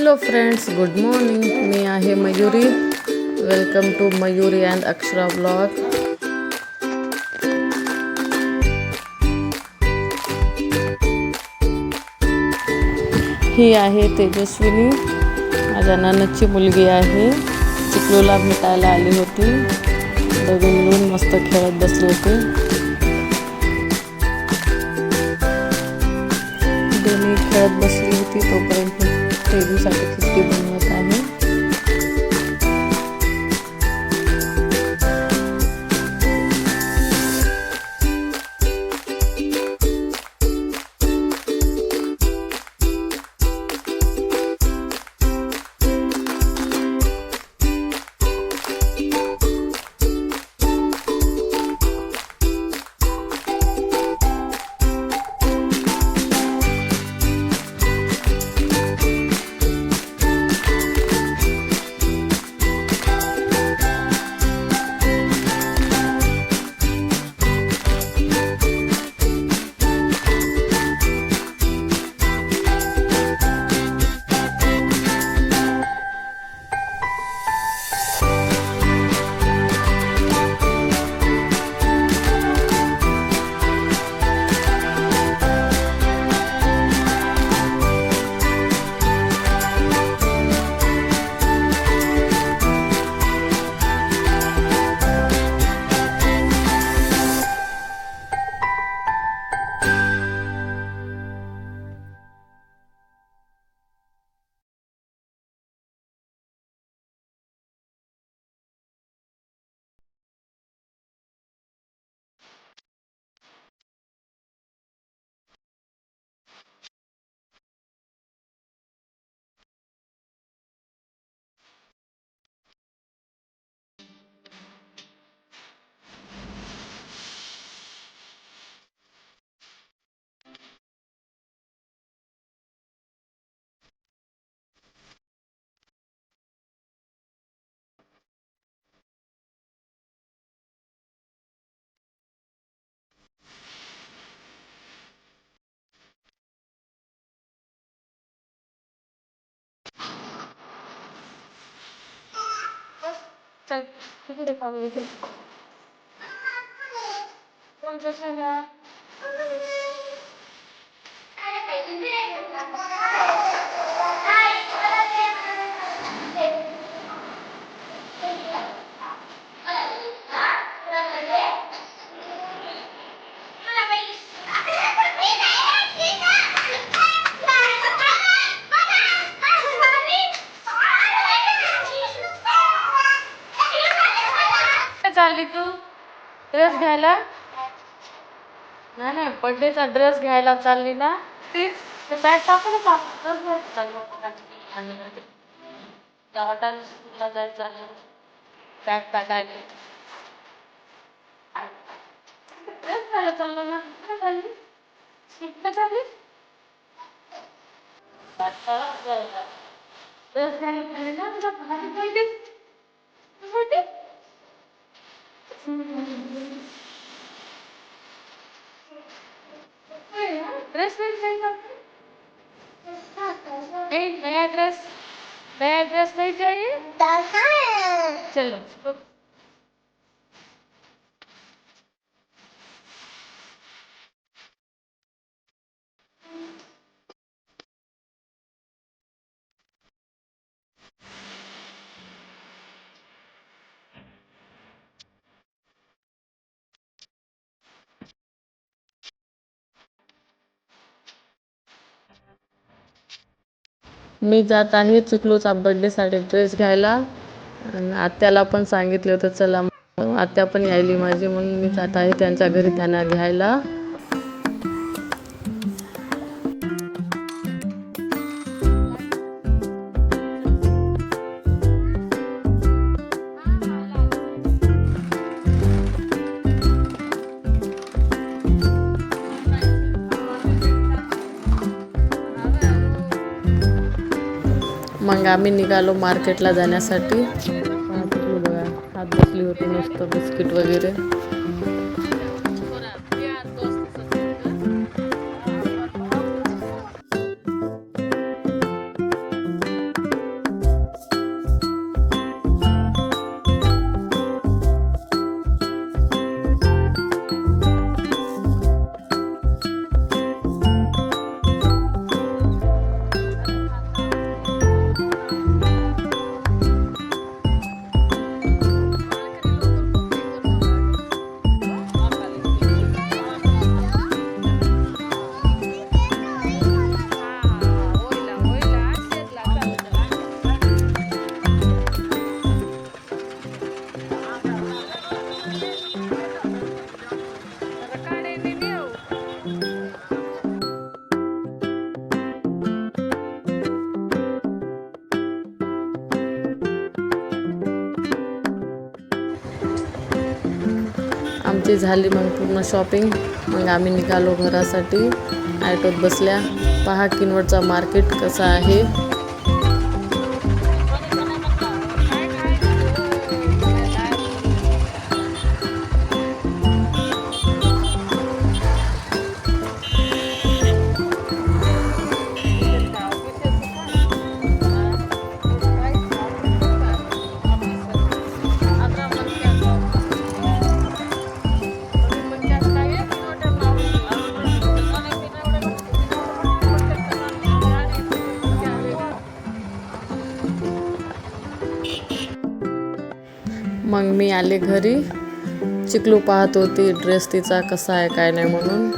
Hello friends good morning मी आहे Mayuri welcome to Mayuri and Akshara blog ही आहे तेजस्विनी. माझ्या नानाची मुलगी आहे. चिखलूला भेटायला आली होती. दोघे मिळून मस्त खेळत बसली होती. दोन्ही खेळत बसली होती तोपर्यंत. vous, ça fait 갑자기 비비를 가면 이렇게 먼저 쓰면 चालली तू? ड्रेस घ्यायला? नाही नाही बर्थडेचा ड्रेस घ्यायला चालली ना? ते बॅग टाकू ड्रेस घ्यायला चालली त्या हॉटेलला जायचं आहे बॅग टाकायला ड्रेस घ्यायला चाललो ना? चालली? ड्रेस घ्यायला चालली ना तुझ्या भाजी पाहिजे ड्रेस नहीं चाहिए नहीं नया ड्रेस नया ड्रेस नहीं चाहिए? चलो मी जात आहे चुकलोच बर्थडेसाठी ड्रेस घ्यायला. आणि आत्याला पण सांगितलं होतं चला मग आत्या पण यायली माझी म्हणून मी जात आहे त्यांच्या घरी त्यांना घ्यायला. मग आम्ही निघालो मार्केटला जाण्यासाठी. बघा हात बसली होती नुसतं बिस्किट वगैरे. आमची झाली मग पूर्ण शॉपिंग मग आम्ही निघालो घरासाठी. ॲटोत बसल्या. पहा किनवटचा मार्केट कसा आहे. मग मी आले घरी. चिकलू पाहत होती ड्रेस तिचा कसा आहे काय नाही म्हणून.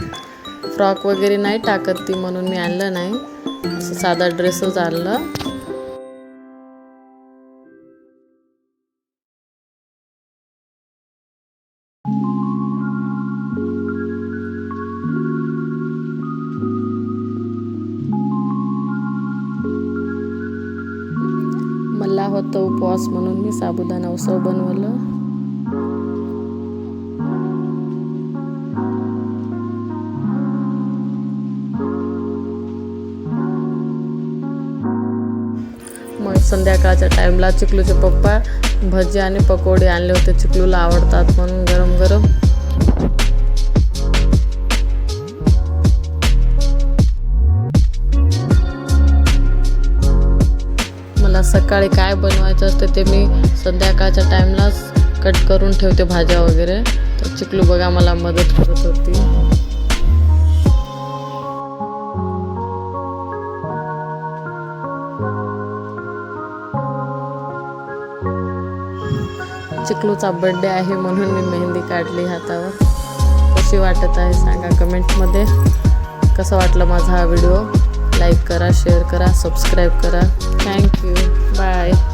फ्रॉक वगैरे नाही टाकत ती म्हणून मी आणलं नाही. साधा ड्रेसच आणलं. केला होतं उपवास म्हणून मी साबुदाणा उसळ बनवलं. मग संध्याकाळच्या टाईमला चिकलूचे पप्पा भजी आणि पकोडे आणले होते. चिकलूला आवडतात म्हणून गरम गरम सकाळी काय बनवायचं असतं ते मी संध्याकाळच्या टाईमलाच कट करून ठेवते भाज्या वगैरे. तर चिकलू बघा मला मदत करत होती. चिकलूचा बड्डे आहे म्हणून मी मेहंदी काढली हातावर. कशी वाटत आहे सांगा कमेंटमध्ये कसं वाटलं माझा हा व्हिडिओ लाईक करा शेअर करा सबस्क्राईब करा. Thank you Bye.